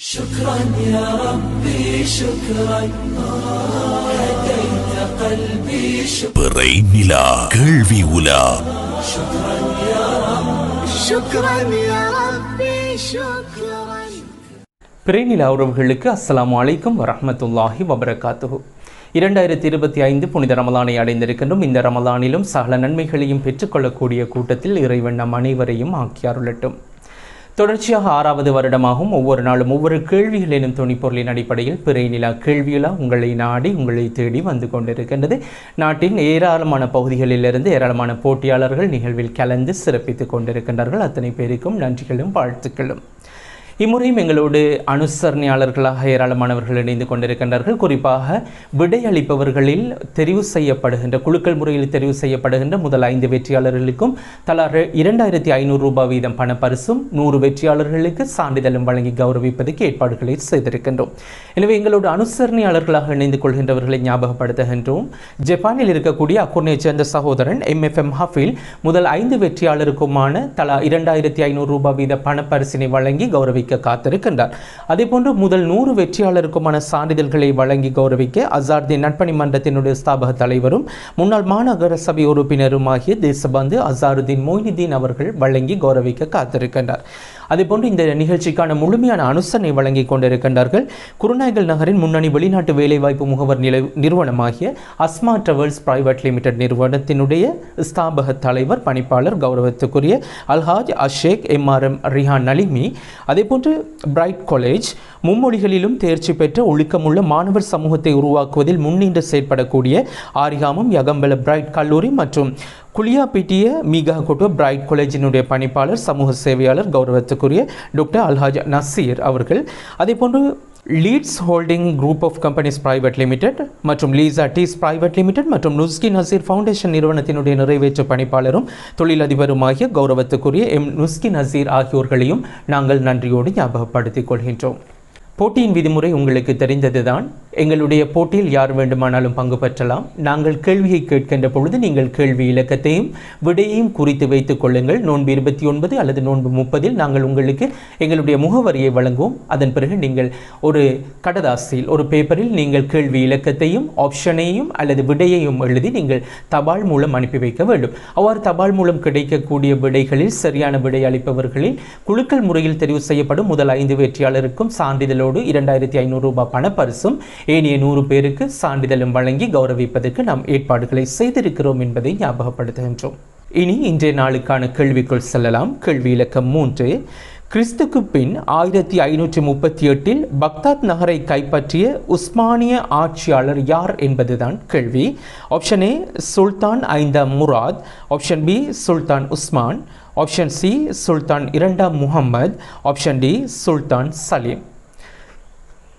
شكرا يا ربي شكرا هديت قلبي شكرا பிறை நிலா கேள்வி உலா شكرا يا رب شكرا يا ربي شكرا பிறைநில உறவுகளுக்கு அஸ்ஸலாமு அலைக்கும் வரஹ்மத்துல்லாஹி வபரகாத்துஹு இரண்டாயிரத்தி இருபத்தி ஐந்து புனித ரமலானை அடைந்திருக்கின்றோம் இந்த ரமலானிலும் சகல நன்மைகளையும் பெற்றுக்கொள்ளக்கூடிய கூட்டத்தில் இறைவன் நம் அனைவரையும் ஆக்கியாருளட்டும் தொடர்ச்சியாக ஆறாவது வருடமாகவும் ஒவ்வொரு நாளும் ஒவ்வொரு கேள்விகள் எனும் துணிப்பொருளின் அடிப்படையில் பிறை நிலா கேள்வியுலா உங்களை நாடி உங்களை தேடி வந்து கொண்டிருக்கின்றது. நாட்டின் ஏராளமான பகுதிகளிலிருந்து ஏராளமான போட்டியாளர்கள் நிகழ்வில் கலந்து சிறப்பித்துக் கொண்டிருக்கின்றார்கள். அத்தனை பேருக்கும் நன்றிகளும் வாழ்த்துக்களும். இம்முறையும் எங்களோடு அனுசரணையாளர்களாக ஏராளமானவர்கள் இணைந்து கொண்டிருக்கின்றார்கள். குறிப்பாக விடையளிப்பவர்களில் தெரிவு செய்யப்படுகின்ற குழுக்கள் முறையில் தெரிவு செய்யப்படுகின்ற முதல் ஐந்து வெற்றியாளர்களுக்கும் தலா இரண்டாயிரத்தி ஐநூறு ரூபாய் வீதம் பணப்பரிசும் நூறு வெற்றியாளர்களுக்கு சான்றிதழும் வழங்கி கௌரவிப்பதற்கு ஏற்பாடுகளை செய்திருக்கின்றோம். எனவே எங்களோடு அனுசரணையாளர்களாக இணைந்து கொள்கின்றவர்களை ஞாபகப்படுத்துகின்றோம். ஜப்பானில் இருக்கக்கூடிய அக்குர்னையைச் சேர்ந்த சகோதரன் எம்எஃப்எம் ஹஃபில் முதல் ஐந்து வெற்றியாளருக்குமான தலா இரண்டாயிரத்தி ஐநூறு ரூபாய் வீத பணப்பரிசினை வழங்கி கௌரவிக்க காத்திருக்கின்றார். அதேபோன்று முதல் நூறு வெற்றியாளருக்குமான சான்றிதழ்களை வழங்கி கௌரவிக்க அசார்தீன் நட்பணி மன்றத்தினுடைய ஸ்தாபக தலைவரும் முன்னாள் மாநகர சபை உறுப்பினருமாகிய தேசபந்து அசாருதீன் மொய்னுதீன் அவர்கள் வழங்கி கௌரவிக்க காத்திருக்கின்றார். அதேபோன்று இந்த நிகழ்ச்சிக்கான முழுமையான அனுசரணை வழங்கி கொண்டிருக்கின்றார்கள். குருநாயகல் நகரின் முன்னணி வெளிநாட்டு வேலைவாய்ப்பு முகவர் நிலை நிறுவனமாகிய அஸ்மா டிராவல்ஸ் பிரைவேட் லிமிடெட் நிறுவனத்தினுடைய ஸ்தாபக தலைவர் பணிப்பாளர் கௌரவத்துக்குரிய அல்ஹாஜ் அஷேக் எம்ஆர்எம் ரிஹான் நலிமி அதேபோன்று பிரைட் காலேஜ் மும்மொழிகளிலும் தேர்ச்சி பெற்ற ஒழுக்கமுள்ள மாணவர் சமூகத்தை உருவாக்குவதில் முன்னின்று செயற்படக்கூடிய ஆரிகாமம் யகம்பல பிரைட் கல்லூரி மற்றும் குளியாப்பிட்டிய மீகா கொட்டோ பிரைட் காலேஜினுடைய பணிப்பாளர் சமூக சேவையாளர் கௌரவத்துக்குரிய டாக்டர் அல்ஹாஜ் நசீர் அவர்கள். அதேபோன்று Leeds holding group of companies private limited மற்றும் லீசா டீஸ் பிரைவேட் லிமிடெட் மற்றும் நுஸ்கி நசீர் ஃபவுண்டேஷன் நிறுவனத்தினுடைய நிறைவேற்று பணிப்பாளரும் தொழிலதிபருமாகிய கௌரவத்துக்குரிய எம். நுஸ்கி நசீர் ஆகியோர்களையும் நாங்கள் நன்றியோடு ஞாபகப்படுத்திக் கொள்கின்றோம். போட்டியின் விதிமுறை உங்களுக்கு தெரிந்ததுதான். எங்களுடைய போட்டியில் யார் வேண்டுமானாலும் பங்கு பெற்றலாம். நாங்கள் கேள்வியை கேட்கின்ற பொழுது நீங்கள் கேள்வி இலக்கத்தையும் விடையையும் குறித்து வைத்துக் கொள்ளுங்கள். நோன்பு இருபத்தி ஒன்பது அல்லது நோன்பு முப்பதில் நாங்கள் உங்களுக்கு எங்களுடைய முகவரியை வழங்குவோம். அதன் பிறகு நீங்கள் ஒரு கடதாசியில் ஒரு பேப்பரில் நீங்கள் கேள்வி இலக்கத்தையும் ஆப்ஷனையும் அல்லது விடையையும் எழுதி நீங்கள் தபால் மூலம் அனுப்பி வைக்க வேண்டும். அவ்வாறு தபால் மூலம் கிடைக்கக்கூடிய விடைகளில் சரியான விடை அளிப்பவர்களில் குழுக்கள் முறையில் தெரிவு செய்யப்படும் முதல் ஐந்து வெற்றியாளருக்கும் சான்றிதழோடு இரண்டாயிரத்தி ஐநூறு ரூபாய் பணப்பரிசும் ஏனைய நூறு பேருக்கு சான்றிதழும் வழங்கி கௌரவிப்பதற்கு நாம் ஏற்பாடுகளை செய்திருக்கிறோம் என்பதை ஞாபகப்படுத்துகின்றோம். இனி இன்றைய நாளுக்கான கேள்விக்குள் செல்லலாம். கேள்வி இலக்கம் மூன்று. கிறிஸ்துக்கு பின் ஆயிரத்தி ஐநூற்றி முப்பத்தி எட்டில் பக்தாத் நகரை கைப்பற்றிய உஸ்மானிய ஆட்சியாளர் யார் என்பதுதான் கேள்வி. ஆப்ஷன் ஏ சுல்தான் ஐந்தாம் Murad. Option B Sultan Osman. Option C Sultan இரண்டாம் Muhammad. Option D Sultan Selim.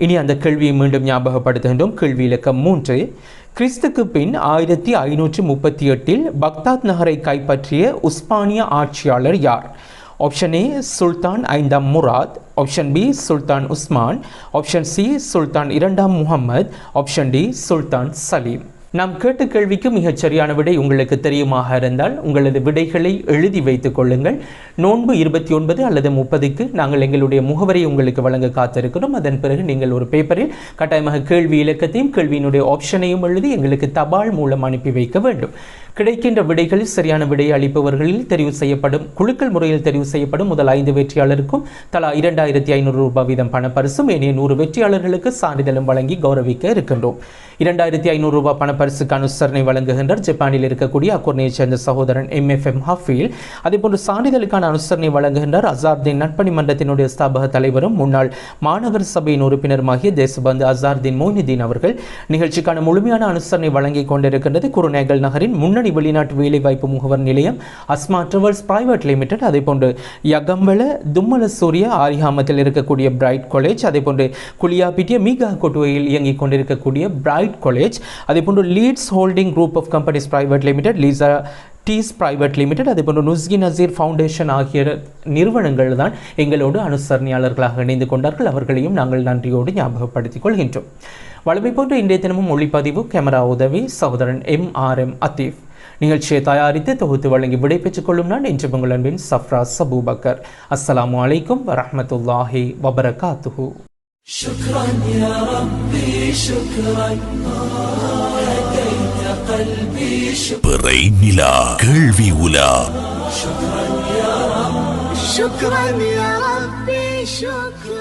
இனி அந்த கேள்வியை மீண்டும் ஞாபகப்படுத்துகின்றோம். கேள்வி இலக்கம் மூன்று. கிறிஸ்துக்கு பின் ஆயிரத்தி ஐநூற்றி முப்பத்தி எட்டில் பக்தாத் நகரை கைப்பற்றிய உஸ்மானிய ஆட்சியாளர் யார்? ஆப்ஷன் ஏ சுல்தான் ஐந்தாம் Murad. Option B Sultan Osman. Option C Sultan இரண்டாம் Muhammad option D Sultan Selim. நாம் கேட்ட கேள்விக்கு மிகச் சரியான விடை உங்களுக்கு தெரியுமாக இருந்தால் உங்களது விடைகளை எழுதி வைத்துக் கொள்ளுங்கள். நோன்பு இருபத்தி ஒன்பது அல்லது முப்பதுக்கு நாங்கள் எங்களுடைய முகவரியை உங்களுக்கு வழங்க காத்திருக்கிறோம். அதன் பிறகு நீங்கள் ஒரு பேப்பரில் கட்டாயமாக கேள்வி இலக்கத்தையும் கேள்வியினுடைய ஆப்ஷனையும் எழுதி எங்களுக்கு தபால் மூலம் அனுப்பி வைக்க வேண்டும். கிடைக்கின்ற விடைகளில் சரியான விடை அளிப்பவர்களில் தெரிவு செய்யப்படும் குழுக்கள் முறையில் தெரிவு செய்யப்படும் முதல் ஐந்து வெற்றியாளருக்கும் தலா இரண்டாயிரத்தி ஐநூறு ரூபாய் வீதம் பணப்பரிசும் ஏனைய நூறு வெற்றியாளர்களுக்கு சான்றிதழும் வழங்கி கௌரவிக்க இருக்கின்றோம். இரண்டாயிரத்தி ஐநூறு ரூபாய் பரிசுக்கு அனுசரணை வழங்குகின்றார் ஜப்பானில் இருக்கக்கூடிய அக்கூர்ணியைச் சேர்ந்த சகோதரன் எம்எஃப்எம் ஹஃபீல் அதேபோன்று சான்றிதழுக்கான அனுசரணை வழங்குகின்றார் அசார்தீன் நட்பணி மன்றத்தினுடைய ஸ்தாபக தலைவரும் முன்னாள் மாநகர சபையின் உறுப்பினருமாகிய தேசபந்து அசார்தீன் மோயினுதீன் அவர்கள். நிகழ்ச்சிக்கான முழுமையான அனுசரணை வழங்கிக் கொண்டிருக்கின்றது குருநேகல் நகரின் முன்னணி வெளிநாட்டு வேலைவாய்ப்பு முகவர் நிலையம் அஸ்மா ட்ராவல்ஸ் பிரைவேட் லிமிடெட். அதேபோன்று யகம்பல தும்மல சூரிய ஆரிஹாமத்தில் இருக்கக்கூடிய பிரைட் காலேஜ். அதேபோன்று குளியாப்பிட்டிய மீகா கொட்டுவையில் இயங்கிக் கொண்டிருக்கக்கூடிய பிரைட் காலேஜ். அதேபோன்று Leeds holding group of companies private limited Lisa டீஸ் பிரைவேட் லிமிடெட் அதேபோன்று நுஸ்கி நசீர் ஃபவுண்டேஷன் ஆகிய நிறுவனங்கள் தான் எங்களோடு அனுசரணையாளர்களாக இணைந்து கொண்டார்கள் அவர்களையும் நாங்கள் நன்றியோடு ஞாபகப்படுத்திக் கொள்கின்றோம் வளமை போன்ற இன்றைய தினமும் ஒளிப்பதிவு கேமரா உதவி சகோதரன் எம் ஆர் எம் அத்தீஃப் நிகழ்ச்சியை தயாரித்து தொகுத்து வழங்கி விடைபெற்றுக் கொள்ளும் நான் இன்று உங்கள் அன்பின் சஃப்ரா சபூபக்கர் அஸ்ஸலாமு அலைக்கும் வரஹ்மத்துல்லாஹி வபரகாத்துஹு شكرا يا ربي شكرا هديت قلبي شكرا பிறை நிலா கேள்வி உலா شكرا يا ربي شكرا